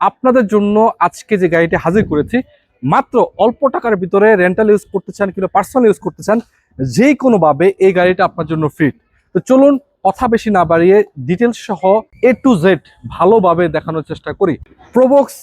আপনাদের জন্য আজকে যে গাড়িটি হাজির করেছি, মাত্র অল্প টাকার ভিতরে রেন্টাল ইউজ করতে চান কিংবা পার্সোনাল ইউজ করতে চান যে কোনোভাবে এই গাড়িটা আপনার জন্য ফিট তো চলুন কথা বেশি না বাড়িয়ে ডিটেলস সহ এ টু জেড ভালোভাবে দেখানোর চেষ্টা করি। প্রোবক্স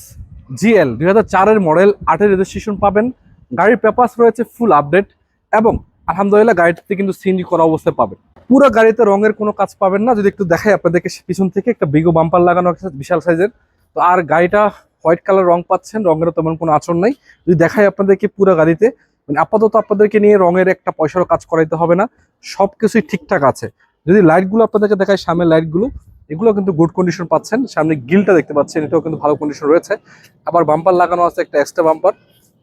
জিএল দুই হাজার মডেল আটের রেজিস্ট্রেশন পাবেন। গাড়ির পেপার্স রয়েছে ফুল আপডেট এবং আলহামদুলিল্লাহ গাড়িটিতে কিন্তু সিএনজি করা অবস্থায় পাবেন। পুরো গাড়িতে রঙের কোনো কাজ পাবেন না। যদি একটু দেখাই আপনাদেরকে, পিছন থেকে একটা বিগো বাম্পার লাগানো বিশাল সাইজের তো আর গাড়িটা হোয়াইট কালার রং পাচ্ছেন, রঙেরও তেমন কোনো আচরণ নাই। যদি দেখাই আপনাদেরকে পুরো গাড়িতে মানে আপাতত আপনাদেরকে নিয়ে রঙের একটা পয়সারও কাজ করাইতে হবে না সব কিছুই ঠিকঠাক আছে। যদি লাইটগুলো আপনাদেরকে দেখায় সামনের লাইটগুলো এগুলো কিন্তু গুড কন্ডিশন পাচ্ছেন। সামনে গিলটা দেখতে পাচ্ছেন, এটাও কিন্তু ভালো কন্ডিশন রয়েছে। আবার বাম্পার লাগানো আছে, একটা এক্সট্রা বাম্পার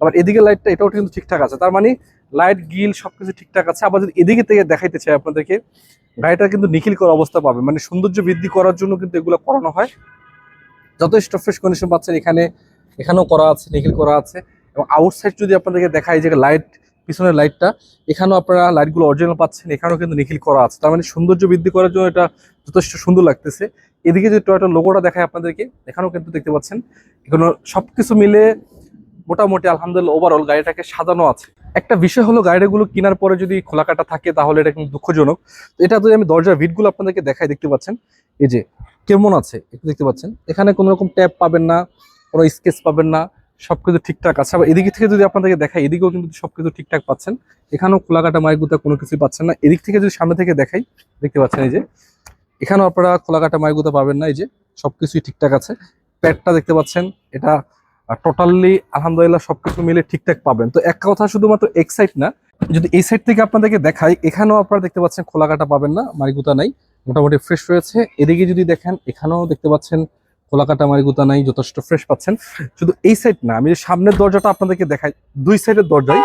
আবার এদিকে লাইটটা এটাও কিন্তু ঠিকঠাক আছে। তার মানে লাইট গিল সবকিছু ঠিকঠাক আছে। আবার যদি এদিকে থেকে দেখাইতে চাই আপনাদেরকে গাড়িটা কিন্তু নিখিল করা অবস্থা পাবে। মানে সৌন্দর্য বৃদ্ধি করার জন্য কিন্তু এগুলো করানো হয়। যথেষ্ট ফ্রেশ কন্ডিশন পাচ্ছেন এখানে। এখানেও করা আছে নিখিল করা আছে। এবং আউটসাইড যদি আপনাদেরকে দেখাই যে লাইট পিছনের লাইটটা এখানেও আপনারা লাইটগুলো অরিজিনাল পাচ্ছেন, এখানেও কিন্তু নিখিল করা আছে। তার মানে সৌন্দর্য বৃদ্ধি করার জন্য এটা যথেষ্ট সুন্দর লাগতেছে। এদিকে যে টয়টার লোগোটা দেখায় আপনাদেরকে, এখানেও কিন্তু দেখতে পাচ্ছেন। এখানে সবকিছু মিলে মোটামুটি আলহামদুলিল্লাহ ওভারঅল গাড়িটাকে সাজানো আছে। একটা বিষয় হলো গাড়িগুলো কেনার পরে যদি খোলা কাটা থাকে তাহলে এটা কিন্তু দুঃখজনক। এটা যদি আমি দরজার ভিটগুলো আপনাদেরকে দেখাই, দেখতে পাচ্ছেন? এই যে, কেমন আছে? একটু দেখতে পাচ্ছেন? এখানে কোনো রকম ট্যাপ পাবেন না, কোনো স্কেচ পাবেন না, সবকিছু ঠিকঠাক আছে। আবার এদিক থেকে যদি আপনাদেরকে দেখাই, এদিকেও কিন্তু সবকিছু ঠিকঠাক পাচ্ছেন। এখানেও খোলা কাটা মাইগুতা কোনো কিছুই পাচ্ছেন না। এদিক থেকে যদি সামনে থেকে দেখাই, দেখতে পাচ্ছেন এই যে, এখানেও আপনারা খোলা কাটা মাইগুতা পাবেন না। এই যে, সবকিছুই ঠিকঠাক আছে। প্যাডটা দেখতে পাচ্ছেন, এটা টোটালি আলহামদুলিল্লাহ সবকিছু মিলে ঠিকঠাক পাবেন। তো এক কথা শুধুমাত্র এক সাইড না, যদি এই সাইড থেকে আপনাদেরকে দেখাই, এখানেও আপনারা দেখতে পাচ্ছেন খোলা কাটা পাবেন না, মারিগুতা নাই, মোটামুটি ফ্রেশ রয়েছে। এদিকে যদি দেখেন, এখানেও দেখতে পাচ্ছেন খোলা কাটা মারিগুতা নাই, যথেষ্ট ফ্রেশ পাচ্ছেন। শুধু এই সাইড না, আমি যে সামনের দরজাটা আপনাদেরকে দেখাই, দুই সাইডের দরজায়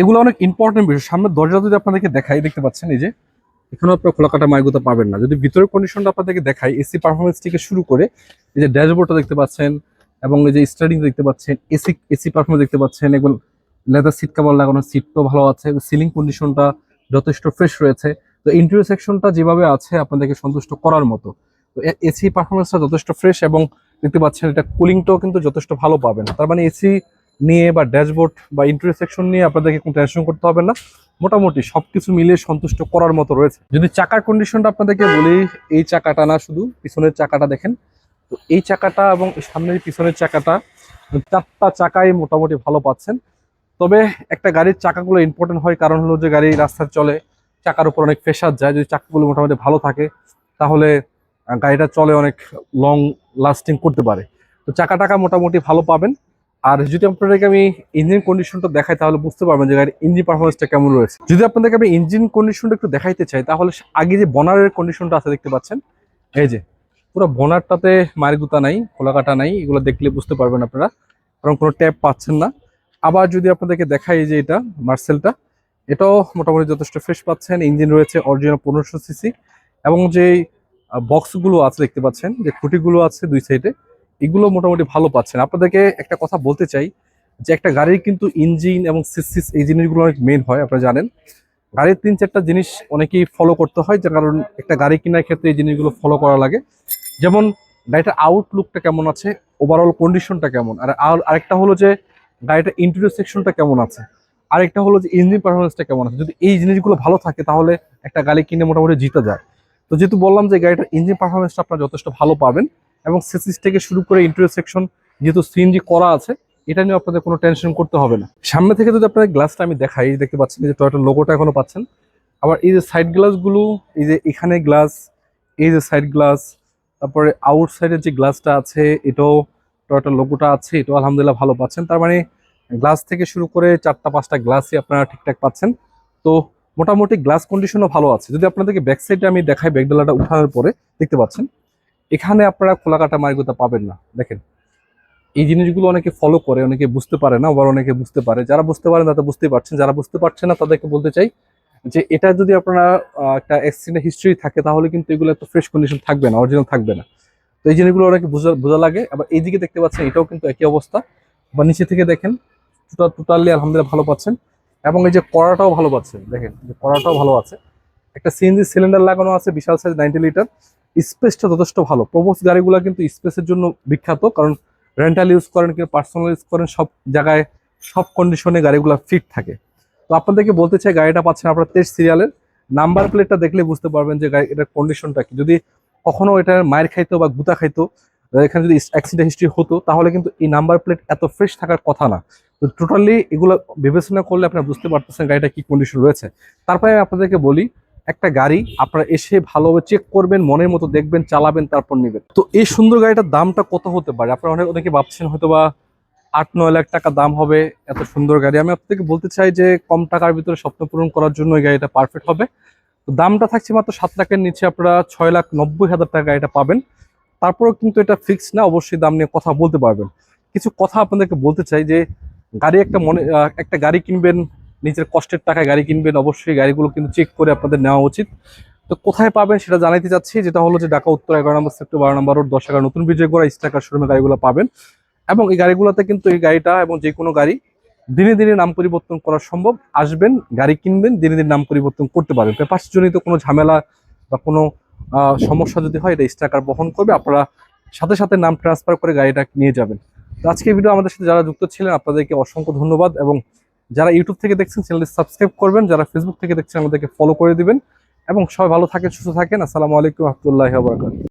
এগুলো অনেক ইম্পর্টেন্ট বিষয়। সামনের দরজা যদি আপনাদেরকে দেখাই, দেখতে পাচ্ছেন এই যে, এখানেও আপনার খোলা কাটা মারিগুতা পাবেন না। যদি ভিতরের কন্ডিশনটা আপনাদেরকে দেখাই এসি পারফরমেন্স থেকে শুরু করে, এই যে ড্যাশবোর্ডটা দেখতে পাচ্ছেন এবং এই যে স্টার্টিং দেখতে পাচ্ছেন এসি এসি পারফরমেন্স দেখতে পাচ্ছেন এবং লেদার সিট কাভার লাগানো সিটটাও ভালো আছে সিলিং কন্ডিশনটা যথেষ্ট ফ্রেশ রয়েছে। তো ইন্টেরিয়র সেকশনটা যেভাবে আছে, আপনাদেরকে সন্তুষ্ট করার মতো। তো এসি পারফরমেন্সটা যথেষ্ট ফ্রেশ এবং দেখতে পাচ্ছেন এটা কুলিংটাও কিন্তু যথেষ্ট ভালো পাবেন। তার মানে এসি নিয়ে বা ড্যাশবোর্ড বা ইন্টেরিয়র সেকশন নিয়ে আপনাদেরকে কোনো টেনশন করতে হবে না। মোটামুটি সবকিছু মিলিয়ে সন্তুষ্ট করার মতো রয়েছে। যদি চাকার কন্ডিশনটা আপনাদেরকে বলি, এই চাকাটা না শুধু, পিছনের চাকাটা দেখেন। তো এই চাকাটা এবং সামনের পিছনের চাকাটা চারটা চাকাই মোটামুটি ভালো পাচ্ছেন। তবে একটা গাড়ির চাকাগুলো ইম্পর্টেন্ট হয়, কারণ হলো যে গাড়ি রাস্তায় চলে, চাকার উপর অনেক প্রেশার যায়, যদি চাকাগুলো মোটামুটি ভালো থাকে, তাহলে গাড়িটা চলে অনেক লং লাস্টিং করতে পারে। তো চাকা টাকা মোটামুটি ভালো পাবেন। আর যদি আপনাদেরকে আমি ইঞ্জিন কন্ডিশনটা দেখাই, তাহলে বুঝতে পারবেন যে গাড়ির ইঞ্জিন পারফরমেন্সটা কেমন রয়েছে। যদি আপনাদেরকে আমি ইঞ্জিন কন্ডিশনটা একটু দেখাইতে চাই, তাহলে আগে যে বনারের কন্ডিশনটা আছে দেখতে পাচ্ছেন, এই যে পুরো বনারটাতে মারগুতা নাই, খোলাকাটা নাই, এগুলো দেখলে বুঝতে পারবেন আপনারা। কারণ কোনো ট্যাপ পাচ্ছেন না। আবার যদি আপনাদেরকে দেখাই যে এটা, মার্সেলটা, এটাও মোটামুটি যথেষ্ট ফ্রেশ পাচ্ছেন। ইঞ্জিন রয়েছে অরিজিনাল পনেরোশো সিসি। এবং যে বক্সগুলো আছে দেখতে পাচ্ছেন, যে খুঁটিগুলো আছে দুই সাইডে এগুলো মোটামুটি ভালো পাচ্ছেন। আপনাদেরকে একটা কথা বলতে চাই, যে একটা গাড়ির কিন্তু ইঞ্জিন এবং সিসিস এই জিনিসগুলো অনেক মেন হয়, আপনারা জানেন। গাড়ির তিন চারটা জিনিস অনেকেই ফলো করতে হয় যে কারণ একটা গাড়ি কেনার ক্ষেত্রে এই জিনিসগুলো ফলো করা লাগে। যেমন গাড়িটার আউটলুকটা কেমন আছে ওভারঅল কন্ডিশনটা কেমন? আর আর- আরেকটা হলো যে গাড়িটার ইন্টেরিয়র সেকশনটা কেমন আছে? আরেকটা হলো যে ইঞ্জিন পারফরমেন্সটা কেমন আছে? যদি এই জিনিসগুলো ভালো থাকে, তাহলে একটা গাড়ি কিনে মোটামুটি জিতে যায়। তো যেহেতু বললাম যে গাড়িটার ইঞ্জিন পারফরমেন্সটা আপনারা যথেষ্ট ভালো পাবেন এবং সেসিস থেকে শুরু করে ইন্টেরিয়র সেকশন যেহেতু সিএনজি করা আছে, এটা নিয়ে আপনাদের কোনো টেনশন করতে হবে না। সামনে থেকে যদি আপনাদের গ্লাসটা আমি দেখাই, দেখতে পাচ্ছেন যে টয়টার লোগোটা এখনও পাচ্ছেন। আবার এই যে সাইড গ্লাসগুলো এই যে এখানে গ্লাস এই যে সাইড গ্লাস তারপরে আউটসাইডের যে গ্লাসটা আছে, এটাও টয়টার লোগোটা আছে, এটাও আলহামদুলিল্লাহ ভালো পাচ্ছেন। তার মানে গ্লাস থেকে শুরু করে চারটা, পাঁচটা গ্লাসই আপনারা ঠিকঠাক পাচ্ছেন। তো মোটামুটি গ্লাস কন্ডিশনও ভালো আছে। যদি আপনাদেরকে ব্যাক সাইডে আমি দেখাই ব্যাকডালাটা উঠানোর পরে, দেখতে পাচ্ছেন, এখানে আপনারা খোলা কাটা মার্গতা পাবেন না। দেখেন, এই জিনিসগুলো অনেকে ফলো করে, অনেকে বুঝতে পারে না, আবার অনেকে বুঝতে পারে। যারা বুঝতে পারেন, তারা বুঝতে পারছেন। যারা বুঝতে পারছেন না, তাদেরকে বলতে চাই যে এটা যদি আপনারা একটা অ্যাক্সিডেন্ট হিস্ট্রি থাকে, তাহলে কিন্তু এগুলো এত ফ্রেশ কন্ডিশন থাকবে না অরিজিনাল থাকবে না। তো এই জিনিসগুলো অনেকে বোঝা বোঝা লাগে। আবার এইদিকে দেখতে পাচ্ছেন, এটাও কিন্তু একই অবস্থা। বা নিচে থেকে দেখেন টোটালি আলহামদুলিল্লাহ ভালো পাচ্ছেন। এবং এই যে কড়াটাও ভালো পাচ্ছেন দেখেন যে কড়াটাও ভালো আছে। একটা সিএনজি সিলিন্ডার লাগানো আছে, বিশাল সাইজ নাইনটি লিটার স্পেসটা যথেষ্ট ভালো। প্রবোস গাড়িগুলো কিন্তু স্পেসের জন্য বিখ্যাত, কারণ রেন্টাল ইউজ করেন কিংবা পার্সোনাল ইউজ করেন, সব জায়গায়, সব কন্ডিশনে গাড়িগুলো ফিট থাকে। তো আপনাদেরকে বলতে চাই, গাড়িটা পাচ্ছেন আপনার তেইশ সিরিয়ালের নাম্বার প্লেটটা দেখলে বুঝতে পারবেন যে গাড়ি এটার কন্ডিশনটা কি। যদি কখনো এটা মায়ের খাইতো বা গুতা খাইতো এখানে যদি অ্যাক্সিডেন্ট হিস্ট্রি হতো, তাহলে কিন্তু এই নাম্বার প্লেট এত ফ্রেশ থাকার কথা না। তো টোটালি এগুলো বিবেচনা করলে আপনারা বুঝতে পারতেছেন গাড়িটা কি কন্ডিশন রয়েছে। তারপরে আমি আপনাদেরকে বলি, একটা গাড়ি আপনারা এসে ভালোভাবে চেক করবেন, মনের মতো দেখবেন, চালাবেন, তারপর নেবেন। তো এই সুন্দর গাড়িটার দামটা কত হতে পারে? আপনারা অনেক অনেকে ভাবছেন হয়তো বা আট নয় লাখ টাকা দাম হবে, এত সুন্দর গাড়ি। আমি আপনাদেরকে বলতে চাই যে, কম টাকার ভিতরে স্বপ্ন পূরণ করার জন্য এই গাড়িটা পারফেক্ট হবে। তো দামটা থাকছে মাত্র সাত লাখের নিচে, আপনারা ছয় লাখ নব্বই হাজার টাকা গাড়িটা পাবেন। তারপরেও কিন্তু এটা ফিক্স না, অবশ্যই দাম নিয়ে কথা বলতে পারবেন। কিছু কথা আপনাদেরকে বলতে চাই যে, গাড়ি একটা মনে একটা গাড়ি কিনবেন, নিজের কষ্টের টাকায় গাড়ি কিনবেন, অবশ্যই গাড়িগুলো কিন্তু চেক করে আপনাদের নেওয়া উচিত। তো কোথায় পাবেন সেটা জানাইতে চাচ্ছি, যেটা হলো যে ঢাকা উত্তর এগারো নম্বর সেক্টর বারো নম্বর রোড দশ এগারো নতুন বিজয়গড়া স্টাকার শোরুমে গাড়িগুলো পাবেন। এবং এই গাড়িগুলোতে কিন্তু এই গাড়িটা এবং যে কোনো গাড়ি দিনে দিনে নাম পরিবর্তন করা সম্ভব। আসবেন, গাড়ি কিনবেন, দিনে দিনে নাম পরিবর্তন করতে পারবেন। পেপার্স জনিত কোনো ঝামেলা বা কোনো সমস্যা যদি হয়, এটা স্টাকার বহন করবে, আপনারা সাথে সাথে নাম ট্রান্সফার করে গাড়িটা নিয়ে যাবেন। তো আজকে ভিডিও আমাদের সাথে যারা যুক্ত ছিলেন, আপনাদেরকে অসংখ্য ধন্যবাদ এবং যারা ইউটিউব থেকে দেখছেন চ্যানেলটি সাবস্ক্রাইব করবেন, যারা ফেসবুক থেকে দেখছেন, আমাদেরকে ফলো করে দিবেন। এবং সবাই ভালো থাকেন, সুস্থ থাকেন। আসসালামু আলাইকুম, রহমতুল্লাহ